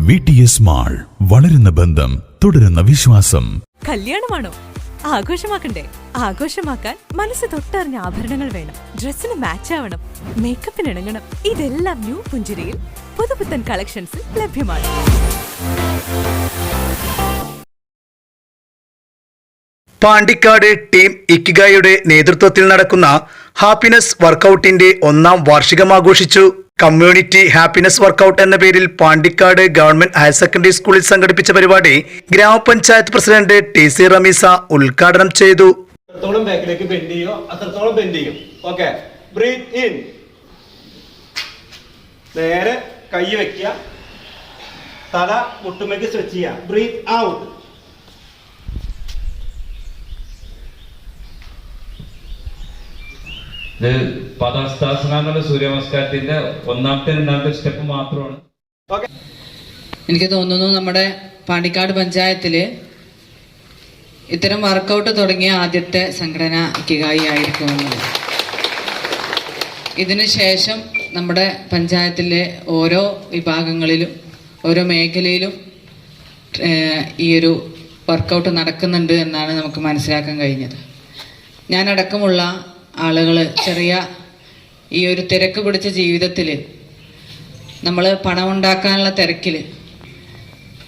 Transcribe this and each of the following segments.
V T S mall വളരുന്ന ബന്ധം തുടരുന്ന വിശ്വാസം. കല്യാണമാണോ? ആഘോഷമാക്കണ്ടേ? ആഘോഷമാക്കാൻ മനസ്സ് തൊട്ടറിഞ്ഞ ആഭരണങ്ങൾ വേണം. ഡ്രസ്സിന് മാച്ച് ആവണം. മേക്കപ്പിന് ഇണങ്ങണം. ഇതെല്ലാം ന്യൂ പുഞ്ചിരിയിൽ പുതുപുത്തൻ കളക്ഷൻസിൽ ലഭ്യമാണ്. പാണ്ടിക്കാട് ടീം ഇക്കിഗായുടെ നേതൃത്വത്തിൽ നടക്കുന്ന ഹാപ്പിനെസ് വർക്കൗട്ടിന്റെ ഒന്നാം വാർഷികം ആഘോഷിച്ചു. കമ്മ്യൂണിറ്റി ഹാപ്പിനെസ് വർക്കൗട്ട് എന്ന പേരിൽ പാണ്ടിക്കാട് ഗവൺമെന്റ് ഹയർ സെക്കൻഡറി സ്കൂളിൽ സംഘടിപ്പിച്ച പരിപാടി ഗ്രാമപഞ്ചായത്ത് പ്രസിഡന്റ് ടി സി റമീസ ഉദ്ഘാടനം ചെയ്തു. ബാക്കിലേക്ക് ചെയ്യോ അത്രത്തോളം ബ്രീത്ത് ഇൻ നേരെ കൈ വെക്കുക. തല മുട്ടുമേക്ക് സ്ട്രെച്ച് ചെയ്യുക. ബ്രീത്ത് ഔട്ട് ഇത് പദസ്ഥാസന എന്നുള്ള സൂര്യനമസ്കാരത്തിന്റെ ഒന്നാമത്തെ രണ്ടാമത്തെ സ്റ്റെപ്പ് മാത്രമാണ്. എനിക്ക് തോന്നുന്നു നമ്മുടെ പാണ്ടിക്കാട് പഞ്ചായത്തിൽ ഇത്തരം വർക്കൗട്ട് തുടങ്ങിയ ആദ്യത്തെ സംഘടന കികായി ആയിരിക്കുമെന്നത് ഇതിനു ശേഷം നമ്മുടെ പഞ്ചായത്തിലെ ഓരോ വിഭാഗങ്ങളിലും ഓരോ മേഖലയിലും ഈ ഒരു വർക്കൗട്ട് നടക്കുന്നുണ്ട് എന്നാണ് നമുക്ക് മനസ്സിലാക്കാൻ കഴിഞ്ഞത്. ഞാനടക്കമുള്ള ആളുകൾ ചെറിയ ഈ ഒരു തിരക്ക് പിടിച്ച ജീവിതത്തിൽ നമ്മൾ പണം ഉണ്ടാക്കാനുള്ള തിരക്കിൽ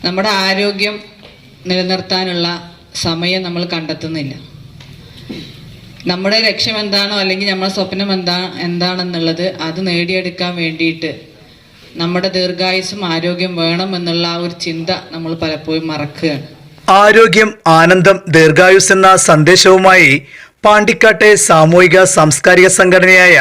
നമ്മുടെ ആരോഗ്യം നിലനിർത്താനുള്ള സമയം നമ്മൾ കണ്ടെത്തുന്നില്ല. നമ്മുടെ ലക്ഷ്യം എന്താണോ അല്ലെങ്കിൽ നമ്മുടെ സ്വപ്നം എന്താ എന്താണെന്നുള്ളത് അത് നേടിയെടുക്കാൻ വേണ്ടിയിട്ട് നമ്മുടെ ദീർഘായുസും ആരോഗ്യം വേണം എന്നുള്ള ആ ഒരു ചിന്ത നമ്മൾ പലപ്പോഴും മറക്കുകയാണ്. ആരോഗ്യം ആനന്ദം ദീർഘായുസ് എന്ന സന്ദേശവുമായി പാണ്ടിക്കാട്ടെ സാമൂഹിക സാംസ്കാരിക സംഘടനയായ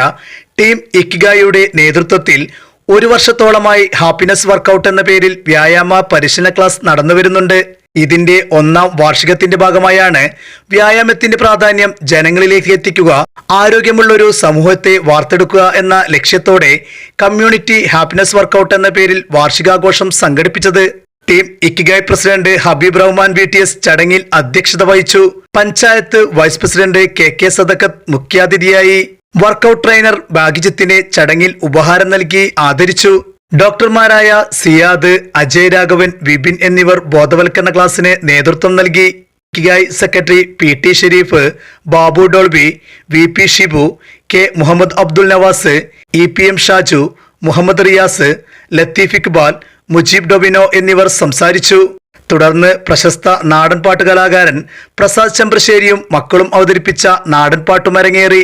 ടീം ഇക്കിഗായുടെ നേതൃത്വത്തിൽ ഒരു വർഷത്തോളമായി ഹാപ്പിനെസ് വർക്കൗട്ട് എന്ന പേരിൽ വ്യായാമ പരിശീലന ക്ലാസ് നടന്നുവരുന്നുണ്ട്. ഇതിന്റെ ഒന്നാം വാർഷികത്തിന്റെ ഭാഗമായാണ് വ്യായാമത്തിന്റെ പ്രാധാന്യം ജനങ്ങളിലേക്ക് എത്തിക്കുക ആരോഗ്യമുള്ള ഒരു സമൂഹത്തെ വാർത്തെടുക്കുക എന്ന ലക്ഷ്യത്തോടെ കമ്മ്യൂണിറ്റി ഹാപ്പിനെസ് വർക്കൗട്ട് എന്ന പേരിൽ വാർഷികാഘോഷം സംഘടിപ്പിച്ചത്. Team Ikigai president Habeeb Rahman B T S ചടങ്ങിൽ അധ്യക്ഷത വഹിച്ചു. Panchayat vice president K K Sadakkath മുഖ്യാതിഥിയായി വർക്കൗട്ട് ട്രെയിനർ ബാഗിജിത്തിനെ ചടങ്ങിൽ ഉപഹാരം നൽകി ആദരിച്ചു. ഡോക്ടർമാരായ സിയാദ് അജയ് രാഘവൻ വിപിൻ എന്നിവർ ബോധവൽക്കരണ ക്ലാസ്സിന് നേതൃത്വം നൽകി. Ikigai secretary P T Shareef Babu Dolby V P Shibu K Muhammad Abdul Navas E P M Shaju Muhammad Riyas Latheef Iqbal Mujeeb Dobino എന്നിവർ സംസാരിച്ചു. തുടർന്ന് പ്രശസ്ത നാടൻപാട്ട് കലാകാരൻ പ്രസാദ് ചമ്പ്രശ്ശേരിയും മക്കളും അവതരിപ്പിച്ച നാടൻപാട്ടും അരങ്ങേറി.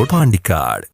റോഡ് പാണ്ടിക്കാട്